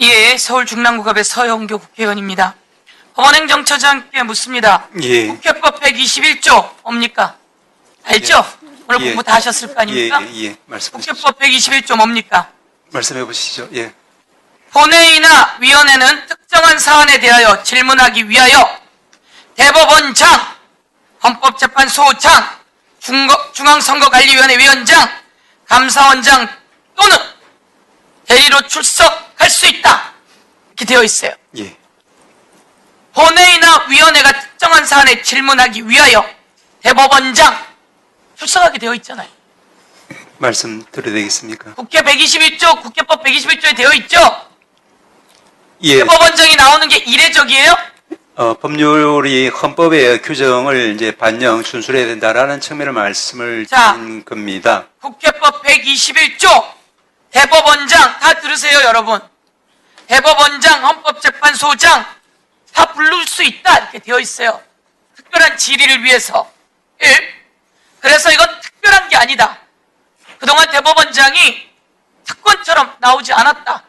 예, 서울 중랑구갑의 서영교 국회의원입니다. 법원행정처장께 묻습니다. 예. 국회법 121조 뭡니까? 알죠? 오늘 예. 공부 다 하셨을 거 예, 아닙니까? 예, 예. 말씀하십시오. 국회법 121조 뭡니까? 말씀해 보시죠. 예. 본회의나 위원회는 특정한 사안에 대하여 질문하기 위하여 대법원장, 헌법재판소장, 중거- 중앙선거관리위원회 위원장, 감사원장 또는 대리로 출석 할 수 있다. 이렇게 되어 있어요. 예. 본회의나 위원회가 특정한 사안에 질문하기 위하여 대법원장 출석하게 되어 있잖아요. 말씀 드려도 되겠습니까? 국회 121조, 국회법 121조에 되어 있죠? 예. 대법원장이 나오는 게 이례적이에요? 어, 법률이 헌법의 규정을 이제 반영 준수해야 된다라는 측면의 말씀을 자. 드린 겁니다. 국회법 121조 대법원장 다 들으세요 여러분 대법원장 헌법재판소장 다 부를 수 있다 이렇게 되어 있어요 특별한 질의를 위해서 1. 그래서 이건 특별한 게 아니다 그동안 대법원장이 특권처럼 나오지 않았다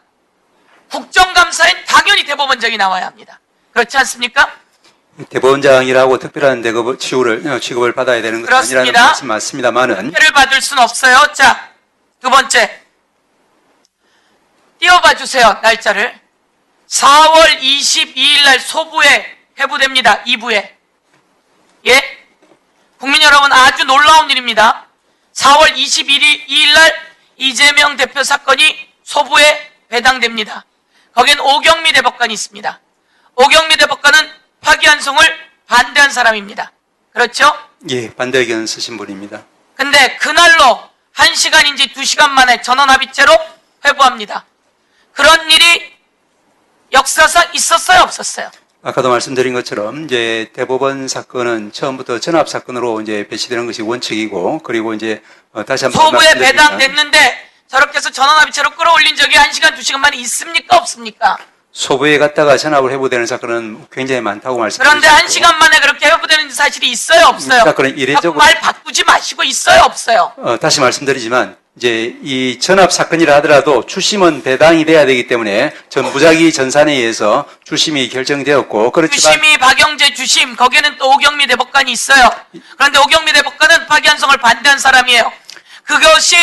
국정감사엔 당연히 대법원장이 나와야 합니다 그렇지 않습니까? 대법원장이라고 특별한 대급 취급을, 어, 취급을 받아야 되는 것은 아니라는. 말씀 맞습니다만은 표를 받을 수는 없어요. 자, 두 번째. 띄워봐 주세요, 날짜를. 4월 22일 날 소부에 회부됩니다. 2부에. 예? 국민 여러분 아주 놀라운 일입니다. 4월 22일 날 이재명 대표 사건이 소부에 배당됩니다. 거긴 오경미 대법관이 있습니다. 오경미 대법관은 파기환송을 반대한 사람입니다. 그렇죠? 예, 반대 의견 쓰신 분입니다. 근데 그날로 1시간인지 2시간 만에 전원 합의체로 회부합니다. 그런 일이 역사상 있었어요, 없었어요? 아까도 말씀드린 것처럼 이제 대법원 사건은 처음부터 전압 사건으로 이제 배치되는 것이 원칙이고 그리고 이제 어, 다시 한번 소부에 배당됐는데 저렇게 해서 전원합의체로 끌어올린 적이 1시간, 2시간 만에 있습니까, 없습니까? 소부에 갔다가 전압을 회부되는 사건은 굉장히 많다고 말씀드렸고 그런데 1시간 만에 그렇게 회부되는 사실이 있어요, 없어요? 사건은 이례적으로- 말 바꾸지 마시고 있어요, 없어요? 어, 다시 말씀드리지만 이제 이 전압 사건이라 하더라도 추심은 배당이 돼야 되기 때문에 전 부작위 전산에 의해서 추심이 결정되었고 그렇지만 주심이 박영재 주심 거기에는 또 오경미 대법관이 있어요. 그런데 오경미 대법관은 파기환송을 반대한 사람이에요. 그것이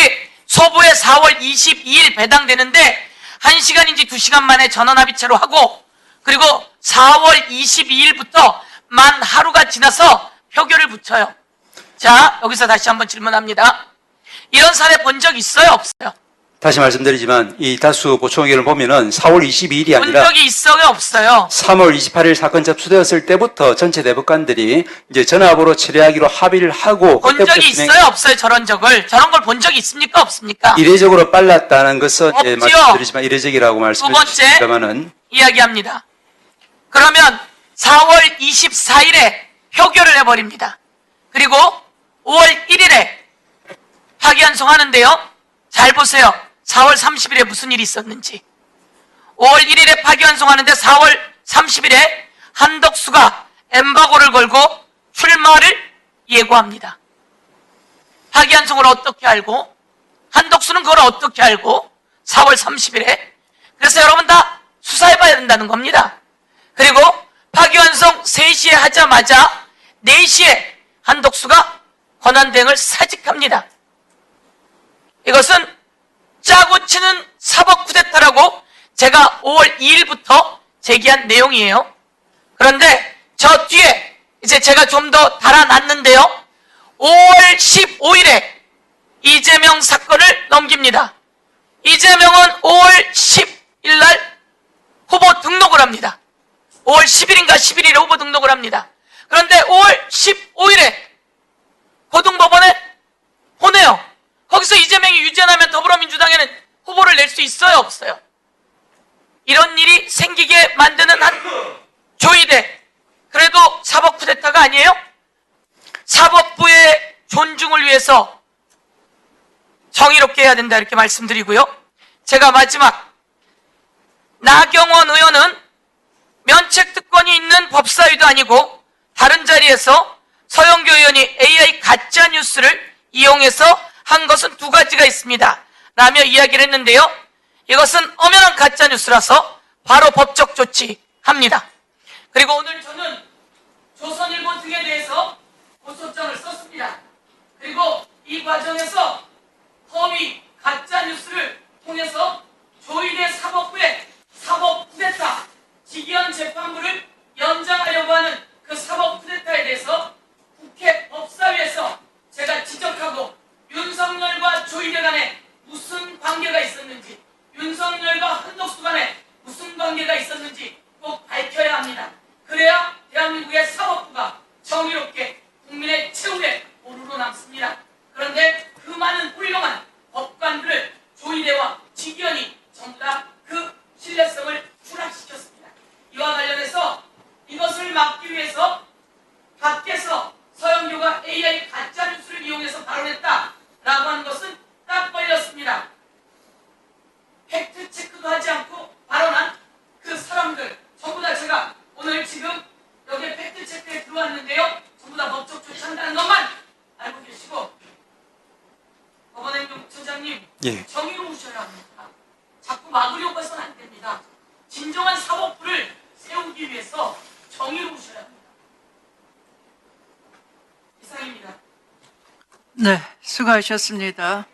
소부에 4월 22일 배당되는데 1시간인지 2시간 만에 전원 합의체로 하고 그리고 4월 22일부터 만 하루가 지나서 표결을 붙여요. 자 여기서 다시 한번 질문합니다. 이런 사례 본 적 있어요 없어요? 다시 말씀드리지만 이 다수 보충 의견을 보면은 4월 22일이 본 아니라 적이 있어요 없어요? 3월 28일 사건 접수되었을 때부터 전체 대법관들이 이제 전압으로 처리하기로 합의를 하고 본 그때부터 적이 진행- 있어요 없어요 저런 적을 저런 걸 본 적이 있습니까 없습니까? 이례적으로 빨랐다는 것은 이제 없지요. 말씀드리지만 이례적이라고 말씀해 번째. 주셨습니다만은 이야기합니다. 그러면 4월 24일에 표결을 해버립니다. 그리고 5월 1일에 파기환송하는데요. 잘 보세요. 4월 30일에 무슨 일이 있었는지. 5월 1일에 파기환송하는데 4월 30일에 한덕수가 엠바고를 걸고 출마를 예고합니다. 파기환송을 어떻게 알고 한덕수는 그걸 어떻게 알고 4월 30일에 그래서 여러분 다 수사해봐야 된다는 겁니다. 그리고 파기환송 3시에 하자마자 4시에 한덕수가 권한대행을 사직합니다. 이것은 짜고 치는 사법 쿠데타라고 제가 5월 2일부터 제기한 내용이에요. 그런데 저 뒤에 이제 제가 좀 더 달아놨는데요. 5월 15일에 이재명 사건을 넘깁니다. 이재명은 5월 10일 날 후보 등록을 합니다. 5월 10일인가 11일에 후보 등록을 합니다. 그런데 5월 15일에 고등법원에. 거기서 이재명이 유죄나면 더불어민주당에는 후보를 낼 수 있어요, 없어요? 이런 일이 생기게 만드는 한 조이대. 그래도 사법 쿠데타가 아니에요? 사법부의 존중을 위해서 정의롭게 해야 된다 이렇게 말씀드리고요. 제가 마지막 나경원 의원은 면책 특권이 있는 법사위도 아니고 다른 자리에서 서영교 의원이 AI 가짜 뉴스를 이용해서 한 것은 두 가지가 있습니다. 라며 이야기를 했는데요. 이것은 엄연한 가짜 뉴스라서 바로 법적 조치합니다. 그리고 오늘 저는 조선일보 등에 대해서 고소장을 썼습니다. 그리고 이 과정에서 허위 가짜 뉴스를 통해서 조희대 사법부의 사법 쿠데타 직위원 재판부를 연장하려고 하는 그 사법 쿠데타에 대해서 국회 법사위에서 제가 지적하고 윤석열과 조희대 간에 무슨 관계가 있었는지 윤석열과 한덕수 간에 무슨 관계가 있었는지 꼭 밝혀야 합니다. 그래야 대한민국의 사법부가 정의롭게 국민의 최후에 오르러 남습니다. 그런데 그 많은 훌륭한 법관들을 조희대와 직위원이 전부 다 그 신뢰성을 추락시켰습니다. 이와 관련해서 이것을 막기 위해서 밖에서 서영교가 AI 가짜 뉴스를 이용해서 발언했다라고 하는 것은 딱 걸렸습니다. 팩트 체크도 하지 않고 발언한 그 사람들 전부 다 제가 오늘 지금 여기에 팩트 체크에 들어왔는데요. 전부 다 법적 조치한다는 것만 알고 계시고 법원행정처장님 예. 정의로우셔야 합니다. 자꾸 막으려고 해서는 안 됩니다. 진정한 사법부를 세우기 위해서 정의로우셔야 합니다. 이상입니다. 네, 수고하셨습니다.